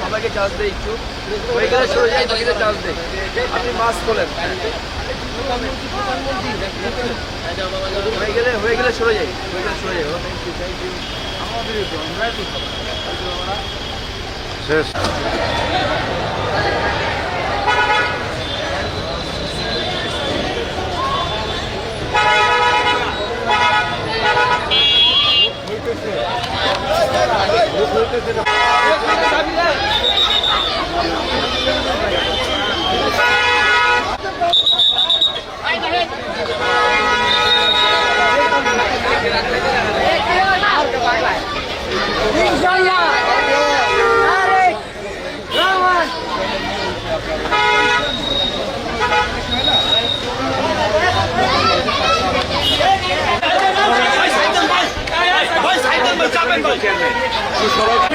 সবাইকে চান্স দে একটু হয়ে গেলে সরে যাই। মাকে চান্স দে আপনি মাস্ক খোলেন হয়ে গেলে হয়ে গেলে সরে যাই। হয়ে গেলে সরে যাই থ্যাংক ইউ থ্যাংক ইউ আমাদের আমরা একটু শেষ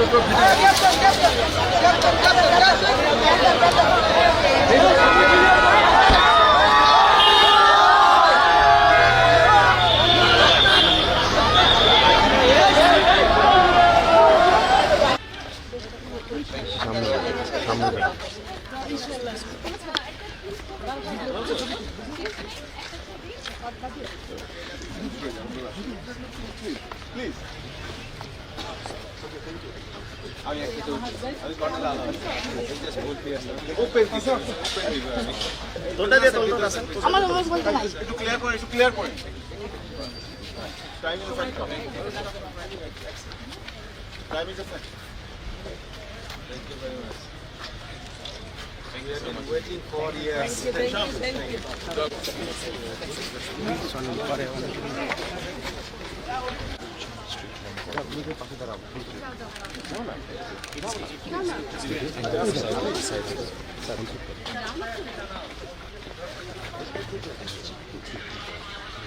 উঠো আমার ক্লিয়ার করে একটু ক্লিয়ার করে time is factor time is factor Waiting for years.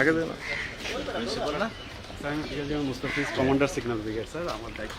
আগে দেন। Sir Mustafiz commander signal brigade sir আমার দায়িত্ব।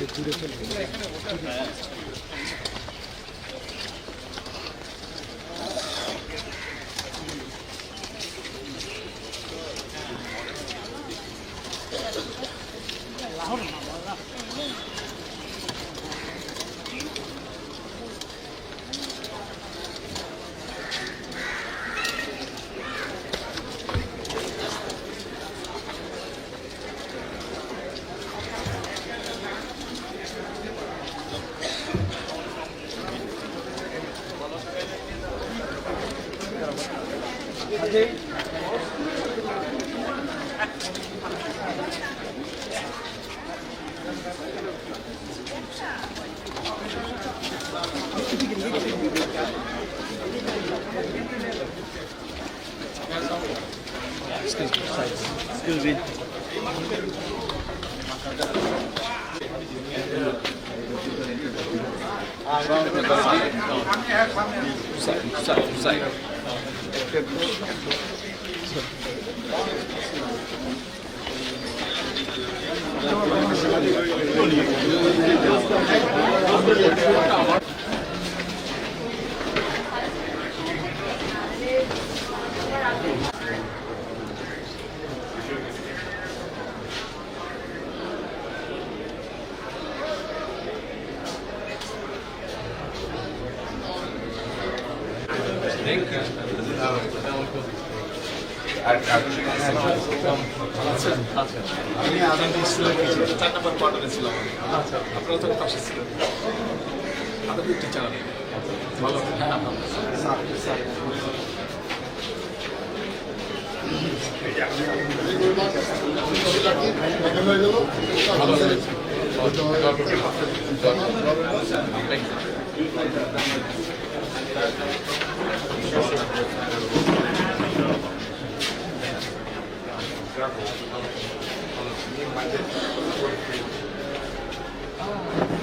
이제 둘이서 이제 둘이서 আছে আমি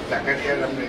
Secretary alumni.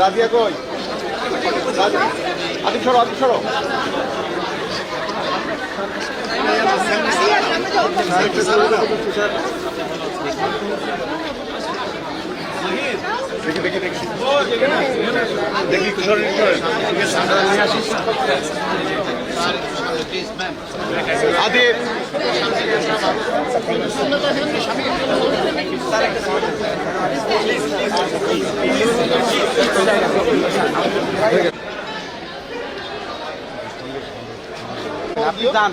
রাজিয়া কই? আদিক সরো আদিক সরো। দেখি দেখি দেখি। দেখি একটু সরেন, একটু সরেন। আদিব আপনি যান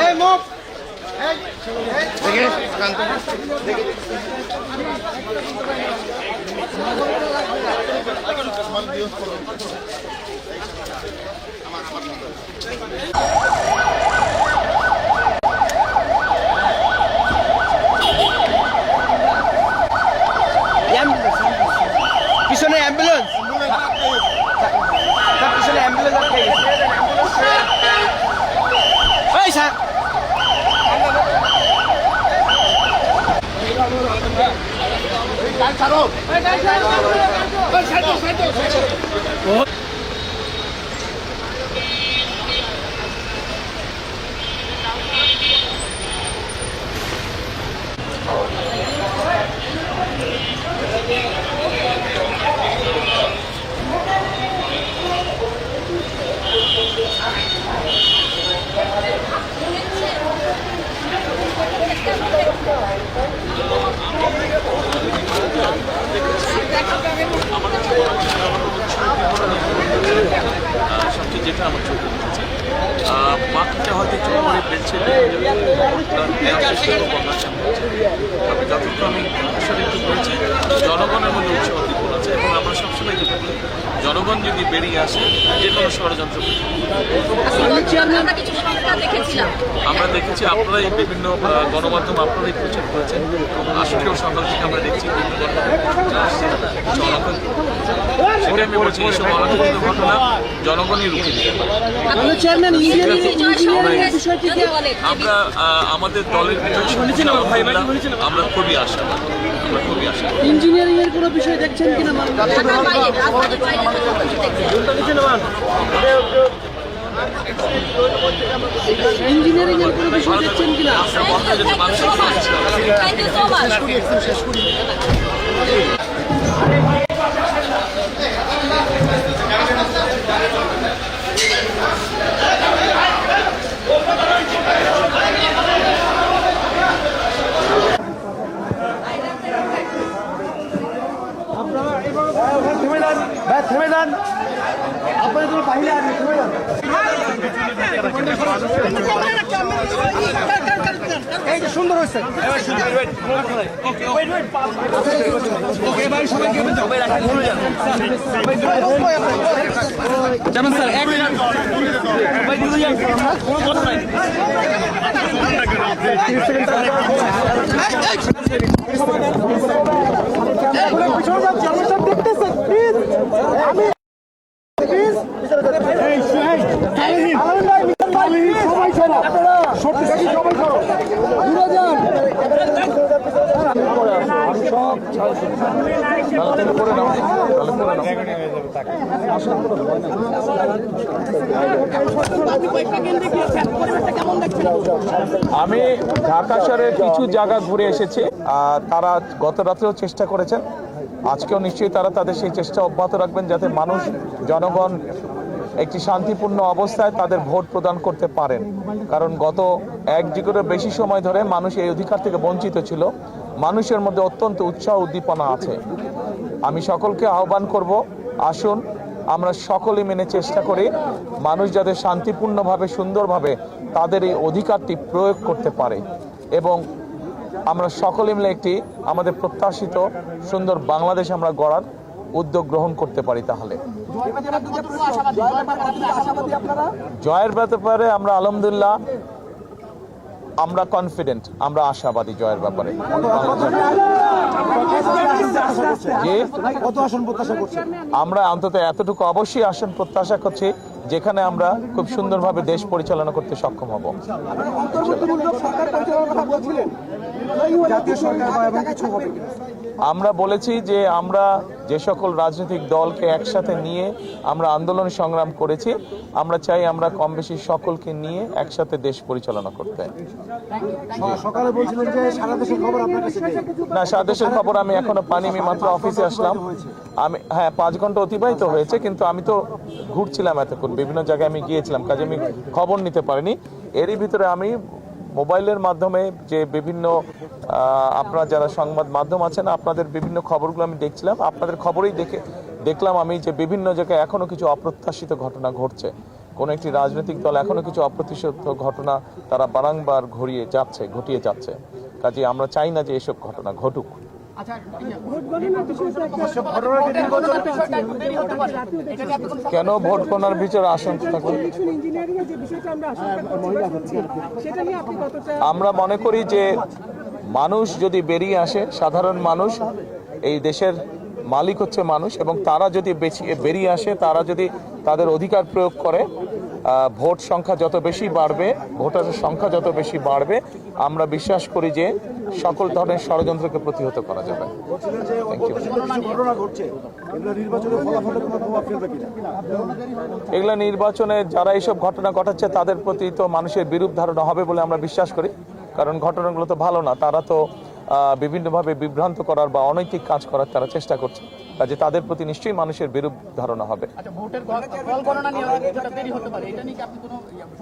এই মুখ দেখে কান্ত দেখে পিছনে ছাড়ো ছাড়ো ছাড়ো সবচেয়ে যেটা আমার চোখে উঠেছে। মাঠটা হয়তো একটু পরে বেলছে তবে যতটুকু আমি আসলে একটু বলছি জনগণের মধ্যে উৎসাহ দীপন আছে এবং আমরা সবসময় যেটা বলি জনগণ যদি বেরিয়ে আসে যে কোনো ষড়যন্ত্র আমরা কিছু সংখ্যা দেখেছিলাম আমরা দেখেছি আপনারাই বিভিন্ন গণমাধ্যম আপনারাই প্রচার করেছেন। আজকেও সকাল থেকে আমরা দেখছি বিভিন্ন সেটাই আমি বলছি এইসব অনাকাঙ্ক্ষিত ঘটনা জনগণই রুখে দিতে পারে। চেয়ারম্যান ইঞ্জিনিয়ারিং বিষয়টি যদি বলেন আমরা আমাদের দলের শুনেছেন আমরা খুবই আশা আমরা খুবই আশা ইঞ্জিনিয়ারিং এর কোনো বিষয় দেখছেন কিনা ইঞ্জিনিয়ারিং কোনো বিষয় দেখছেন কিনা? রাস্তা বন্ধ হয়ে থেমে যান। থেমে যান। আপনাদের এই যে সুন্দর হয়েছে যেমন স্যার এক ভাই দূরে যান কোনো আমি ঢাকা শহরের কিছু জায়গা ঘুরে এসেছি, আর তারা গত রাতেও চেষ্টা করেছেন। আজকেও নিশ্চয়ই তারা তাদের সেই চেষ্টা অব্যাহত রাখবেন যাতে মানুষ, জনগণ একটি শান্তিপূর্ণ অবস্থায় তাদের ভোট প্রদান করতে পারেন। কারণ গত এক যুগের বেশি সময় ধরে মানুষ এই অধিকার থেকে বঞ্চিত ছিল। মানুষের মধ্যে অত্যন্ত উৎসাহ উদ্দীপনা আছে। আমি সকলকে আহ্বান করব, আসুন আমরা সকলে মেনে চেষ্টা করি মানুষ যাতে শান্তিপূর্ণভাবে, সুন্দরভাবে তাদের এই অধিকারটি প্রয়োগ করতে পারে এবং আমরা সকলে মিলে একটি আমাদের প্রত্যাশিত সুন্দর বাংলাদেশ আমরা গড়ার উদ্যোগ গ্রহণ করতে পারি তাহলে। জয়ের ব্যাপারে আমরা আলহামদুলিল্লাহ, আমরা কনফিডেন্ট আমরা আশাবাদী জয়ের ব্যাপারে। আমরা অন্তত এতটুকু অবশ্যই আসন প্রত্যাশা করছি, যেখানে আমরা খুব সুন্দরভাবে দেশ পরিচালনা করতে সক্ষম হব। জাতীয় সরকার? আমরা বলেছি যে আমরা যে সকল রাজনৈতিক দলকে একসাথে নিয়ে আমরা আন্দোলন সংগ্রাম করেছি। আমরা চাই আমরা কম বেশি সকলকে নিয়ে একসাথে দেশ পরিচালনা করতে। না সারা দেশের খবর আমি এখনও পানি আমি মাত্র অফিসে আসলাম। আমি হ্যাঁ পাঁচ ঘণ্টা অতিবাহিত হয়েছে কিন্তু আমি তো ঘুরছিলাম এতক্ষণ বিভিন্ন জায়গায় আমি গিয়েছিলাম কাজে আমি খবর নিতে পারিনি। এরই ভিতরে আমি মোবাইলের মাধ্যমে যে বিভিন্ন আপনার যারা সংবাদ মাধ্যম আছেন, আপনাদের বিভিন্ন খবরগুলো আমি দেখছিলাম। আপনাদের খবরেই দেখে, দেখলাম আমি যে বিভিন্ন জায়গায় এখনও কিছু অপ্রত্যাশিত ঘটনা ঘটছে। কোনো একটি রাজনৈতিক দল এখনও কিছু অপ্রতিশোধ ঘটনা তারা বারংবার ঘুরিয়ে যাচ্ছে, ঘটিয়ে যাচ্ছে। কাজে আমরা চাই না যে এসব ঘটনা ঘটুক। কেন ভোট গণনার বিচার আশঙ্কা থাকবে আমরা মনে করি যে মানুষ যদি বেরিয়ে আসে সাধারণ মানুষ এই দেশের মালিক হচ্ছে মানুষ এবং তারা যদি বেরিয়ে আসে তারা যদি তাদের অধিকার প্রয়োগ করে ভোট সংখ্যা যত বেশি বাড়বে ভোটারের সংখ্যা যত বেশি বাড়বে, আমরা বিশ্বাস করি যে সকল ধরনের ষড়যন্ত্রকে প্রতিহত করা যাবে। এগুলো নির্বাচনে যারা এইসব ঘটনা ঘটাচ্ছে, তাদের প্রতি তো মানুষের বিরূপ ধারণা হবে বলে আমরা বিশ্বাস করি। কারণ ঘটনাগুলো তো ভালো না, তারা তো বিভিন্নভাবে বিভ্রান্ত করার বা অনৈতিক কাজ করার তারা চেষ্টা করছে। কাজে তাদের প্রতি নিশ্চয়ই মানুষের বিরূপ ধারণা হবে।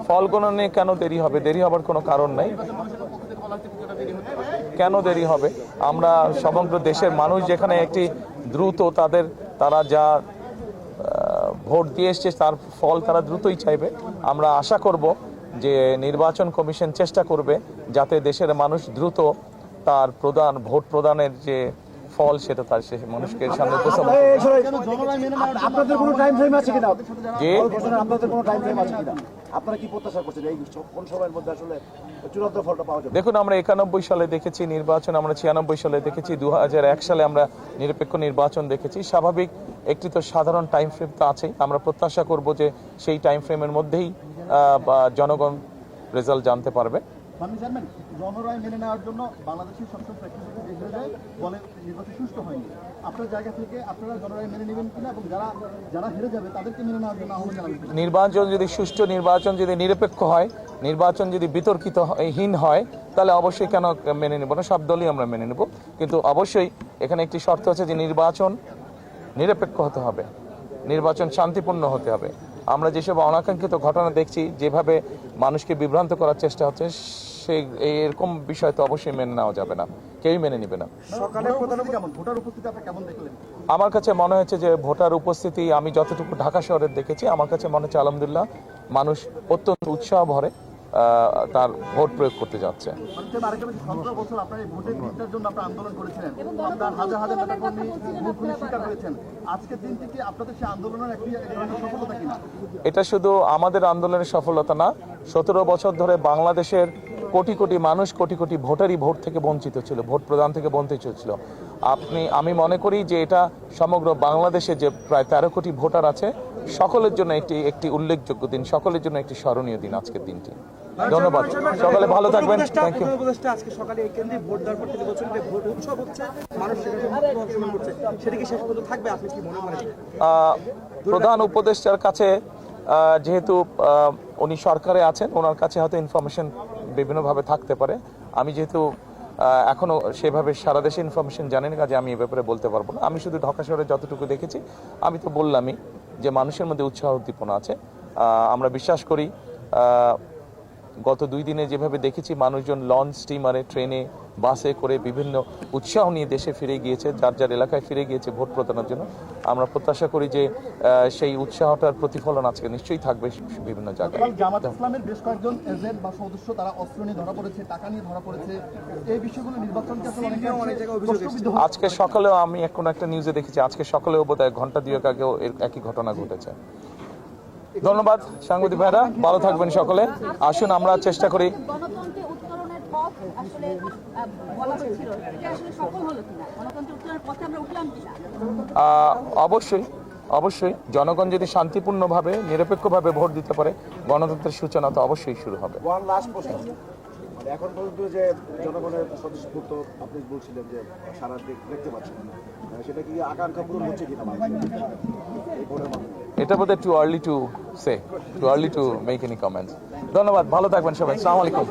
ফল গণনা কেন দেরি হবে? দেরি হবার কোনো কারণ নাই। কেন দেরি হবে? আমরা সমগ্র দেশের মানুষ যেখানে একটি দ্রুত তাদের তারা যা ভোট দিয়ে এসছে তার ফল তারা দ্রুতই চাইবে। আমরা আশা করব যে নির্বাচন কমিশন চেষ্টা করবে যাতে দেশের মানুষ দ্রুত তার প্রদান ভোট প্রদানের যে ফল সেটা তার সে মানুষকে সামনে উপস্থাপন করবে। এই sorry, আপনাদের কোনো টাইম ফ্রেম আছে কিনা? যে আপনাদের কোনো টাইম ফ্রেম আছে কিনা? আপনারা কি প্রত্যাশা করছেন? এই কোন সময়ের মধ্যে আসলে চূড়ান্ত ফলটা পাওয়া যাবে? দেখুন আমরা একানব্বই সালে দেখেছি নির্বাচন আমরা ছিয়ানব্বই সালে দেখেছি দু হাজার এক সালে আমরা নিরপেক্ষ নির্বাচন দেখেছি। স্বাভাবিক একটি তো সাধারণ টাইম ফ্রেম তো আছেই। আমরা প্রত্যাশা করব যে সেই টাইম ফ্রেমের মধ্যেই জনগণ রেজাল্ট জানতে পারবে। জনরায় মেনে নেওয়ার জন্য বাংলাদেশের সবসময় প্রেক্ষাপটে দেখে যায় বলে নির্বাচন সুষ্ঠু হয়নি। আপনার জায়গা থেকে আপনারা জনরায় মেনে নেবেন কিনা এবং যারা যারা হেরে যাবে তাদেরকে মেনে নেওয়ার জন্য আহ্বান জানাবেন। নির্বাচন যদি সুষ্ঠু, নির্বাচন যদি নিরপেক্ষ হয়, নির্বাচন যদি বিতর্কিত হীন হয়, তাহলে অবশ্যই কেন মেনে নেব না? সব দলই আমরা মেনে নেব। কিন্তু অবশ্যই এখানে একটি শর্ত আছে যে নির্বাচন নিরপেক্ষ হতে হবে। নির্বাচন শান্তিপূর্ণ হতে হবে। আমরা যেসব অনাকাঙ্ক্ষিত ঘটনা দেখছি, যেভাবে মানুষকে বিভ্রান্ত করার চেষ্টা হচ্ছে সেই এই এরকম বিষয় তো অবশ্যই মেনে নেওয়া যাবে না। কেউই মেনে নেবে না। সকালে উপস্থিতি কেমন? ভোটার উপস্থিতি আপনি কেমন দেখলেন? আমার কাছে মনে হয়েছে যে ভোটার উপস্থিতি আমি যতটুকু ঢাকা শহরের দেখেছি আমার কাছে মনে হচ্ছে আলহামদুলিল্লাহ মানুষ অত্যন্ত উৎসাহ ভরে আহ, তার ভোট প্রয়োগ করতে যাচ্ছে। আরেকটা বলছি, সতেরো বছর আপনার এই ভোটের দিকটার জন্য আপনার আন্দোলন করেছিলেন। আপনার হাজার হাজার নেতা কর্মী মুখ খুলে স্বীকার করেছেন। আজকের দিনটি কি আপনাদের সেই আন্দোলনের একটি এক ধরনের সফলতা কিনা? এটা শুধু আমাদের আন্দোলনের সফলতা না সতেরো বছর ধরে বাংলাদেশের কোটি কোটি মানুষ কোটি কোটি ভোটারই ভোট থেকে বঞ্চিত ছিল ভোট প্রদান থেকে বঞ্চিত ছিল। আপনি আমি মনে করি যে এটা সমগ্র বাংলাদেশে যে প্রায় তেরো কোটি ভোটার আছে সকলের জন্য একটি একটি উল্লেখযোগ্য দিন সকলের জন্য একটি স্মরণীয় দিন আজকের দিনটি। ধন্যবাদ। সকালে ভালো থাকবেন। থ্যাংক ইউ আজকে সকালে এই কেন্দ্রে ভোট দেওয়ার পর তিনি বলছেন যে ভোট উৎসব হচ্ছে মানুষ সেখানে করছে। সেটা কি শেষ পর্যন্ত থাকবে? আপনি কি মনে করেন? আহ, প্রধান উপদেষ্টার কাছে যেহেতু উনি সরকারে আছেন ওনার কাছে হয়তো ইনফরমেশন বিভিন্নভাবে থাকতে পারে। আমি যেহেতু এখনও সেভাবে সারা দেশে ইনফরমেশন জানি না কাজে আমি এ ব্যাপারে বলতে পারব না। আমি শুধু ঢাকা শহরে যতটুকু দেখেছি, আমি তো বললামই যে মানুষের মধ্যে উৎসাহ উদ্দীপনা আছে আমরা বিশ্বাস করি গত দুই দিনে যেভাবে দেখেছি মানুষজন লঞ্চ স্টিমারে ট্রেনে বাসে করে বিভিন্ন উৎসাহ নিয়ে দেশে ফিরে গিয়েছে যার যার এলাকায় ফিরে গিয়েছে ভোট প্রদানের জন্য। আমরা প্রত্যাশা করি যে সেই উৎসাহটার প্রতিফলন আজকে নিশ্চয়ই থাকবে বিভিন্ন জায়গায়। জামাত ইসলামের বেশ কয়েকজন এজেন্ট বা সদস্য তারা অস্ত্র নিয়ে ধরা পড়েছে টাকা নিয়ে ধরা পড়েছে। এই বিষয়গুলো নির্বাচনকে আসলে অনেক জায়গায় অভিযোগ প্রশ্নবিদ্ধ হচ্ছে। আজকে সকালেও আমি কোনো একটা নিউজে দেখেছি আজকে সকালেও বোধ হয় ঘণ্টা দুয়েক আগেও একই ঘটনা ঘটেছে। ধন্যবাদ সাংবাদিক ভাইরা। ভালো থাকবেন সকলে। আসুন আমরা চেষ্টা করি। গণতন্ত্রে উত্তরণের পথ আসলে আহ, বলা হচ্ছিল এটা আসলে সফল হলো কিনা? গণতন্ত্রের উত্তরণের পথে আমরা উঠলাম কিনা? আহ, অবশ্যই অবশ্যই। জনগণ যদি শান্তিপূর্ণভাবে নিরপেক্ষভাবে ভোট দিতে পারে গণতন্ত্রের সূচনা তো অবশ্যই শুরু হবে। ওয়ান লাস্ট প্রশ্ন মানে এখন পর্যন্ত যে জনগণের স্বতঃস্ফূর্ত আপনি বলছিলেন যে সারা দেখতে পাচ্ছেন সেটা কি আকাঙ্ক্ষা পূরণ হচ্ছে কিনা এই ভোটের মাধ্যমে এটা বোধহয় too early to say too early to make any comments ধন্যবাদ, ভালো থাকবেন সবাই, সালাম আলাইকুম।